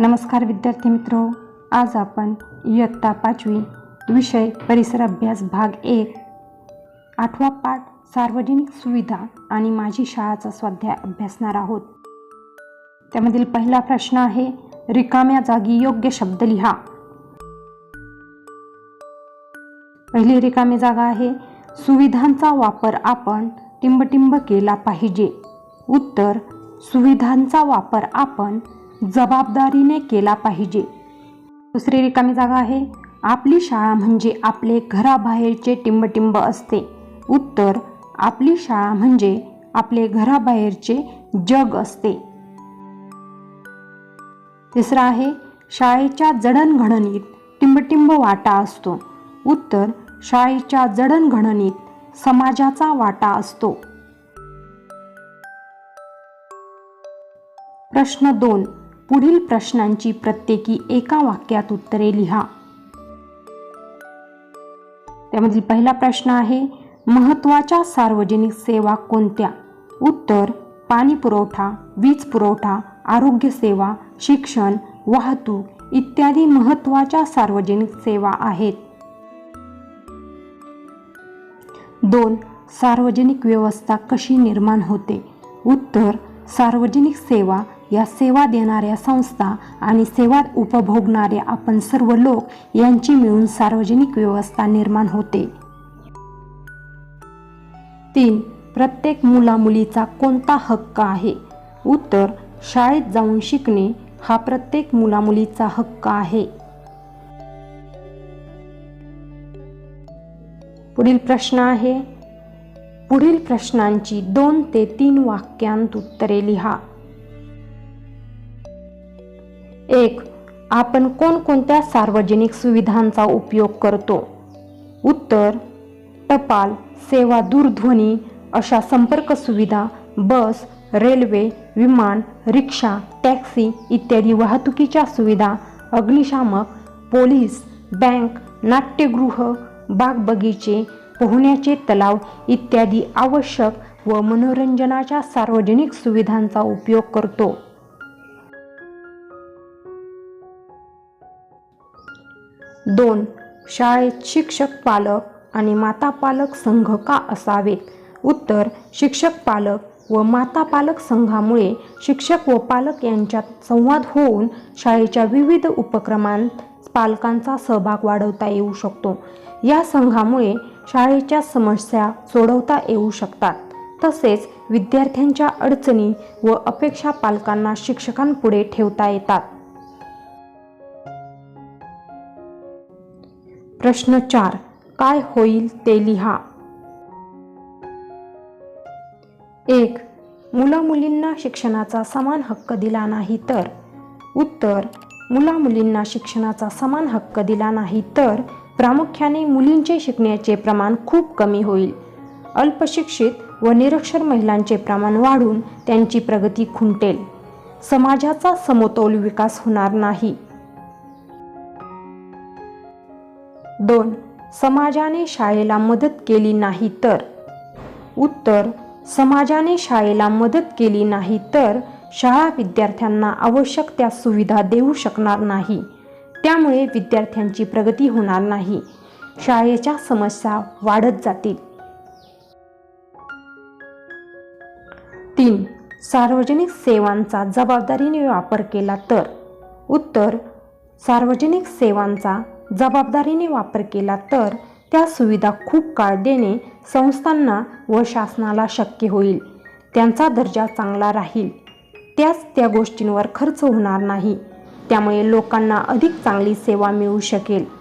नमस्कार विद्यार्थी मित्रो आज आपण इयत्ता पाचवी विषय परिसर अभ्यास भाग एक. आठवा पाठ सार्वजनिक सुविधा आणि माझी शाळाचा स्वाध्याय अभ्यासणार आहोत. त्यामधील पहिला प्रश्न आहे रिकाम्या जागी योग्य शब्द लिहा. पहिली रिकामी जागा आहे सुविधांचा वापर आपण टिंबटिंब केला पाहिजे. उत्तर सुविधांचा वापर आपण जबाबदारीने केला पाहिजे. दुसरी रिकामी जागा आहे. आपली शाळा म्हणजे आपले घराबाहेरचे टिंबटिंब असते. उत्तर आपली शाळा म्हणजे आपले घराबाहेरचे जग असते. तिसरा आहे शाळेच्या जडणघडणीत टिंबटिंब वाटा असतो. उत्तर शाळेच्या जडणघडणीत समाजाचा वाटा असतो. प्रश्न दोन पुढील प्रश्नांची प्रत्येकी एका वाक्यात उत्तरे लिहा. त्यामधील पहिला प्रश्न आहे महत्त्वाच्या सार्वजनिक सेवा कोणत्या? उत्तर पाणी पुरवठा वीज पुरवठा आरोग्य सेवा शिक्षण वाहतूक इत्यादी महत्त्वाच्या सार्वजनिक सेवा आहेत. दोन सार्वजनिक व्यवस्था कशी निर्माण होते? उत्तर सार्वजनिक सेवा या सेवा देणाऱ्या संस्था आणि सेवा उपभोगणारे आपण सर्व लोक यांची मिळून सार्वजनिक व्यवस्था निर्माण होते. तीन प्रत्येक मुलामुलीचा कोणता हक्क आहे? उत्तर शाळेत जाऊन शिकणे हा प्रत्येक मुलामुलीचा हक्क आहे. पुढील प्रश्न आहे. पुढील प्रश्नांची दोन ते तीन वाक्यांत उत्तरे लिहा. एक आपण कोणकोणत्या सार्वजनिक सुविधांचा उपयोग करतो? उत्तर टपाल सेवा दूरध्वनी अशा संपर्क सुविधा बस रेल्वे विमान रिक्षा टॅक्सी इत्यादी वाहतुकीच्या सुविधा अग्निशामक पोलीस बँक नाट्यगृह बागबगीचे पोहण्याचे तलाव इत्यादी आवश्यक व मनोरंजनाच्या सार्वजनिक सुविधांचा उपयोग करतो. दोन शाळेत शिक्षक पालक आणि माता पालक संघ का असावेत? उत्तर शिक्षक पालक व माता पालक संघामुळे शिक्षक व पालक यांच्यात संवाद होऊन शाळेच्या विविध उपक्रमांत पालकांचा सहभाग वाढवता येऊ शकतो. या संघामुळे शाळेच्या समस्या सोडवता येऊ शकतात. तसेच विद्यार्थ्यांच्या अडचणी व अपेक्षा पालकांना शिक्षकांपुढे ठेवता येतात. प्रश्न चार. काय होईल ते लिहा. एक. मुला मुलींना शिक्षणाचा समान हक्क दिला नाही तर. उत्तर. मुला मुलींना शिक्षणाचा समान हक्क दिला नाही तर. प्रामुख्याने मुलींचे शिकण्याचे प्रमाण खूप कमी होईल. अल्पशिक्षित व निरक्षर महिलांचे प्रमाण वाढून त्यांची प्रगती खुंटेल. समाजाचा समतोल विकास होणार नाही. दोन समाजाने शाळेला मदत केली नाही तर. उत्तर समाजाने शाळेला मदत केली नाही तर शाळा विद्यार्थ्यांना आवश्यक त्या सुविधा देऊ शकणार नाही. त्यामुळे विद्यार्थ्यांची प्रगती होणार नाही. शाळेच्या समस्या वाढत जातील. तीन सार्वजनिक सेवांचा जबाबदारीने वापर केला तर. उत्तर सार्वजनिक सेवांचा जबाबदारीने वापर केला तर त्या सुविधा खूप काळ देणे संस्थांना व शासनाला शक्य होईल. त्यांचा दर्जा चांगला राहील. त्याच त्या गोष्टींवर खर्च होणार नाही. त्यामुळे लोकांना अधिक चांगली सेवा मिळू शकेल.